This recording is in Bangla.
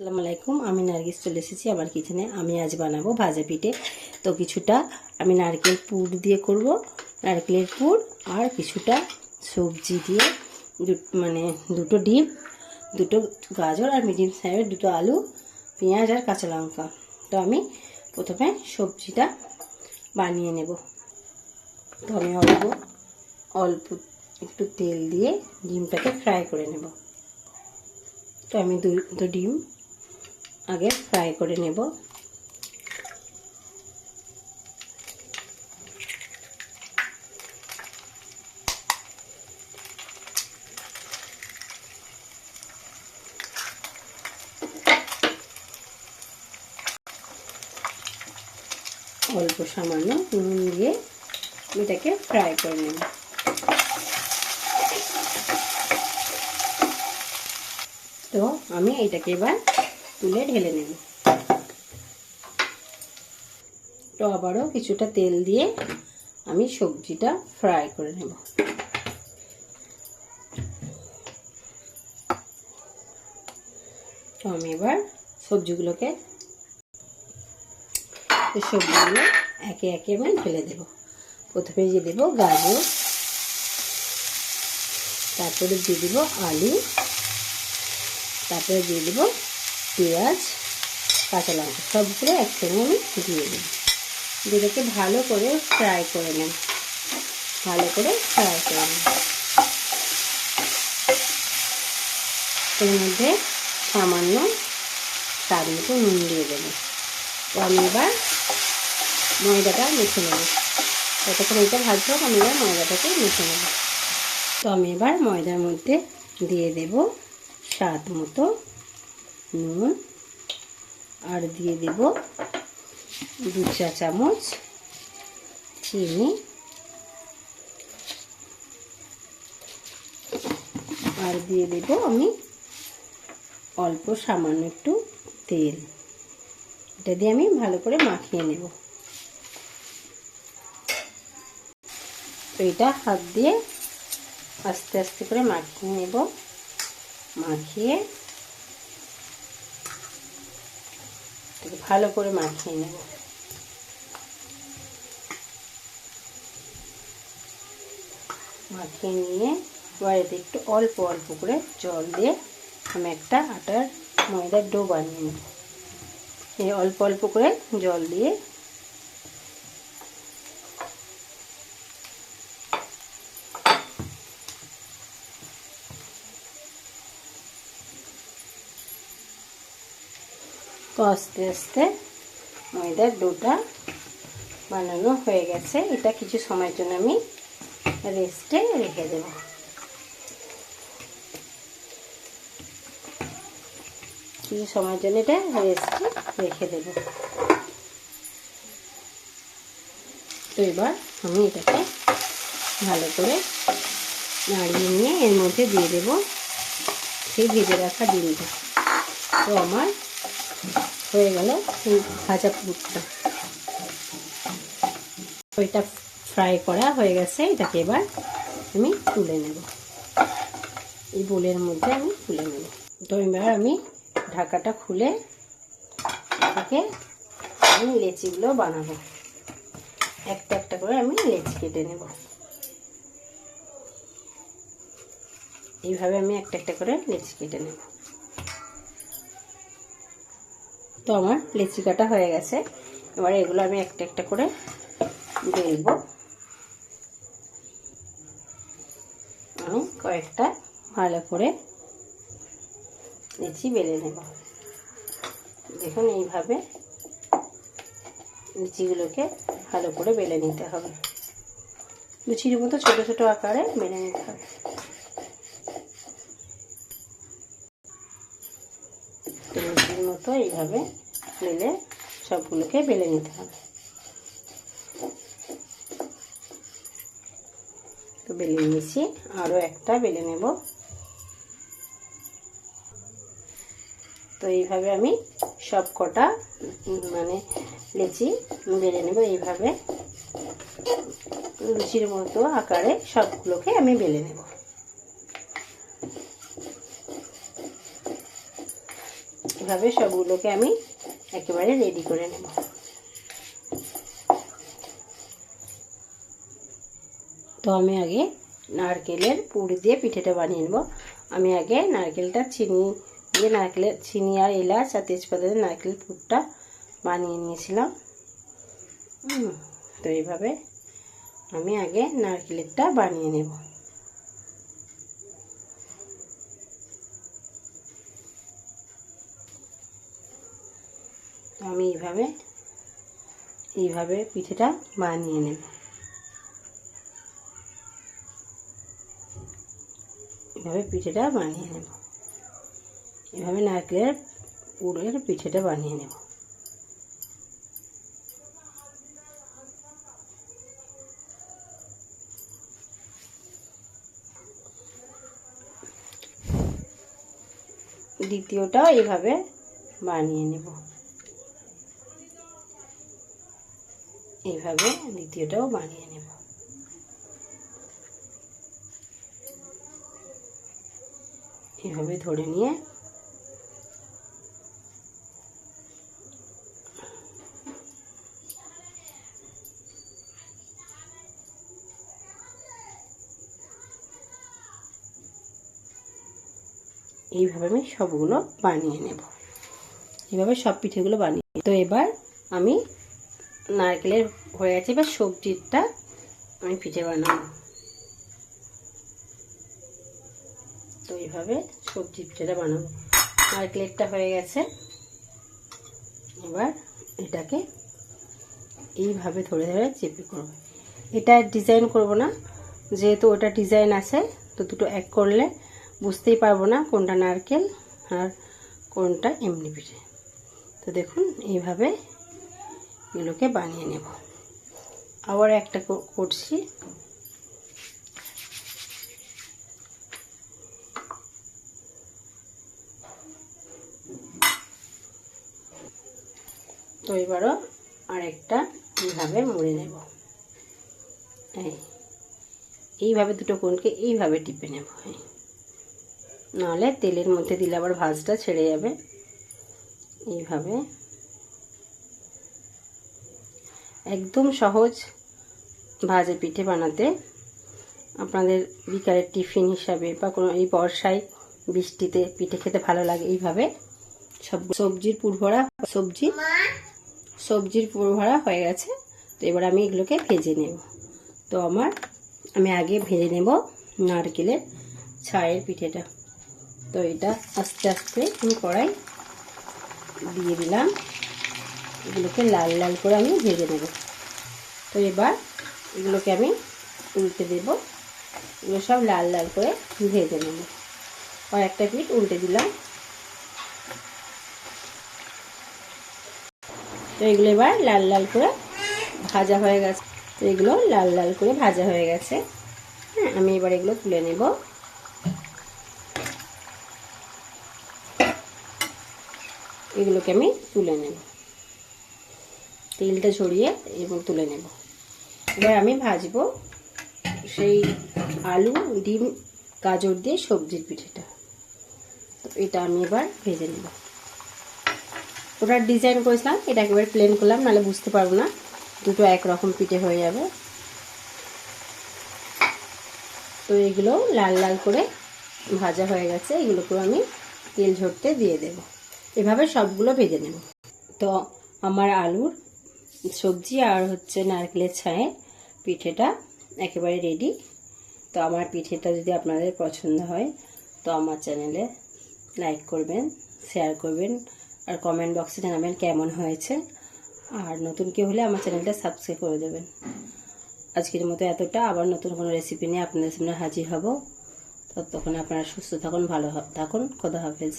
আসসালামু আলাইকুম, আমি নারগিস চলে এসেছি। আমার কিচেনে আমি আজ বানাবো ভাজা পিঠে। তো কিছুটা আমি নারকেল পুর দিয়ে করব, নারকেলের পুর আর কিছুটা সবজি দিয়ে। মানে দুটো ডিম, দুটো গাজর আর মিডিয়াম সাইজের দুটো আলু, পেঁয়াজ আর কাঁচা লঙ্কা। তো আমি প্রথমে সবজিটা বানিয়ে নেব। তো আমি অল্প অল্প একটু তেল দিয়ে ডিমটাকে ফ্রাই করে নেব। তো আমি দুটো ডিম আগে ফ্রাই করে নেব। অল্প সামান্য নুন দিয়ে এটাকে ফ্রাই করে নেব। তো আমি এটাকে এবার তুলে ঢেলে নেব। তো আবারও কিছুটা তেল দিয়ে আমি সবজিটা ফ্রাই করে নেব। তো আমি এবার সবজিগুলোকে সবজিগুলো একে একে আমি ঢেলে দেব। প্রথমে দিয়ে দেবো গাজর, তারপরে দিয়ে দেবো আলু, তারপরে দিয়ে দেবো পেঁয়াজ, কাঁচা লঙ্কা, সবগুলো একসঙ্গে আমি দিয়ে দেব। যেটাকে ভালো করে ফ্রাই করে নেব। ভালো করে ফ্রাই করে নেব। এর মধ্যে সামান্য স্বাদ মতো নুন দিয়ে দেবো। তো আমি এবার ময়দাটা মেখে নেব। যতক্ষণ এটা ভাজবো আমি এবার ময়দাটাকে মেখে নেব। তো আমি এবার ময়দার মধ্যে দিয়ে দেব স্বাদ মতো নুন আর দিয়ে দেব দু চা চামচ চিনি। আর দিয়ে দেব আমি অল্প সামান্য একটু তেল। এটা দিয়ে আমি ভালো করে মাখিয়ে নেব। এটা হাত দিয়ে আস্তে আস্তে করে মাখিয়ে নেব। মাখিয়ে ভালো করে মাখিয়ে নেব। মাখিয়ে নিয়ে বাড়িতে একটু অল্প অল্প করে জল দিয়ে আমি একটা আটার ময়দার ডো বানিয়ে নেব। এই অল্প অল্প করে জল দিয়ে তো আস্তে আস্তে ময়দার ডোটা বানানো হয়ে গেছে। এটা কিছু সময়ের জন্য আমি রেস্টে রেখে দেব। কিছু সময়ের জন্য এটা রেস্টে রেখে দেব। তো এবার আমি এটাকে ভালো করে নাড়িয়ে নিয়ে এর মধ্যে দিয়ে দেব সেই ভেজে রাখা ডিমটা। তো আমার হয়ে গেল ভাজা পুরটা। ওইটা ফ্রাই করা হয়ে গেছে, এটাকে এবার আমি তুলে নেব। এই বোলের মধ্যে আমি তুলে নেব। তো এবার আমি ঢাকাটা খুলে এটাকে আমি লেচিগুলো বানাবো। একটা একটা করে আমি লেচি কেটে নেব। এইভাবে আমি একটা একটা করে লেচি কেটে নেব। তো আমার লেচি কাটা হয়ে গেছে। এবার এগুলো আমি একটা একটা করে বেলবো। আমি কয়েকটা ভালো করে লিচি বেলে নেব। দেখুন এইভাবে লিচিগুলোকে ভালো করে বেলে নিতে হবে। লুচির মতো ছোট ছোট আকারে বেলে নিতে হবে। লুচির মতো এইভাবে বেলে সবগুলোকে বেলে নিতে হবে। তো বেলে নিয়েছি, আরও একটা বেলে নেব। তো এইভাবে আমি সব কটা মানে লেচি বেলে নেব এইভাবে। লুচির মতো আকারে সবগুলোকে আমি বেলে নেব। এইভাবে সবগুলোকে আমি একেবারে রেডি করে নেব। তো আমি আগে নারকেলের পুর দিয়ে পিঠেটা বানিয়ে নেব। আমি আগে নারকেলটা চিনি দিয়ে নারকেলের চিনি আর এলাচ আর তেজপাতা দিয়ে নারকেল পুরটা বানিয়ে নিয়েছিলাম। তো এইভাবে আমি আগে নারকেলেরটা বানিয়ে নেব তো আমি এইভাবে এইভাবে পিঠেটা বানিয়ে নেব। এভাবে পিঠেটা বানিয়ে নেব। এভাবে নারকেলের পুরের পিঠেটা বানিয়ে নেব। দ্বিতীয়টা এইভাবে বানিয়ে নেব। এইভাবে দ্বিতীয়টাও বানিয়ে নেব। এইভাবে ধরে নিয়ে এইভাবে আমি সবগুলো বানিয়ে নেব। এইভাবে সব পিঠেগুলো বানিয়ে তো এবার আমি নারকেলের হয়ে গেছে। এবার সবজিটা আমি পিঠে বানাবো। তো এইভাবে সবজি পিঠেটা বানাবো। নারকেলেরটা হয়ে গেছে। এবার এটাকে এইভাবে ধরে ধরে চেপে করব। এটা ডিজাইন করব না। যেহেতু ওটা ডিজাইন আছে, তো দুটো এক করলে বুঝতেই পারব না কোনটা নারকেল আর কোনটা এমনি পিঠে তো দেখুন, এইভাবে এগুলোকে বানিয়ে নেব। আবার একটা কর- করছি। তো এবারও আরেকটা এইভাবে মুড়ে নেব। এই, এইভাবে দুটো কোণকে এইভাবে টিপে নেব। নাহলে তেলের মধ্যে দিলে আবার ভাজটা ছেড়ে যাবে। এইভাবে একদম সহজ ভাজে পিঠে বানাতে। আপনাদের বিকালের টিফিন হিসাবে বা কোনো এই বর্ষায় বৃষ্টিতে পিঠে খেতে ভালো লাগে এইভাবে। সব সবজির পুরভরা সবজি, সবজির পুরভরা হয়ে গেছে। তো এবার আমি এগুলোকে ভেজে নেব। তো আমার, আমি আগে ভেজে নেব নারকেলের ছায়ের পিঠেটা। তো এটা আস্তে আস্তে আমি কড়াই দিয়ে দিলাম। এগুলোকে লাল লাল করে আমি ভেজে নেব। তো এবার এগুলোকে আমি উল্টে দেব। এগুলো সব লাল লাল করে ভেজে নেব। আর একটা পিঠ উল্টে দিলাম। তো এগুলো এবার লাল লাল করে ভাজা হয়ে গেছে। তো এগুলো লাল লাল করে ভাজা হয়ে গেছে। হ্যাঁ আমি এবার এগুলো তুলে নেব। এগুলোকে আমি তুলে নেব। তেলটা ছড়িয়ে এবং তুলে নেব। এবার আমি ভাজবো সেই আলু, ডিম, গাজর দিয়ে সবজির পিঠেটা। তো এটা আমি এবার ভেজে নেব। ওটা ডিজাইন করেছিলাম, এটা একেবারে প্লেন করলাম, নাহলে বুঝতে পারব না। দুটো একরকম পিঠে হয়ে যাবে। তো এগুলো লাল লাল করে ভাজা হয়ে গেছে, এগুলোকেও আমি তেল ঝরতে দিয়ে দেব। এভাবে সবগুলো ভেজে নেব। তো আমার আলুর সবজি আর হচ্ছে নারকেলের ছায়ে পিঠেটা একেবারে রেডি তো আমার পিঠেটা যদি আপনাদের পছন্দ হয়, তো আমার চ্যানেলে লাইক করবেন শেয়ার করবেন, আর কমেন্ট বক্সে জানাবেন কেমন হয়েছে। আর নতুন কেউ হলে আমার চ্যানেলটা সাবস্ক্রাইব করে দেবেন। আজকের মতো এতটা। আবার নতুন কোনো রেসিপি নিয়ে আপনাদের সামনে হাজির হব। ততক্ষণে আপনারা সুস্থ থাকুন, ভালো থাকুন, খোদা হাফেজ।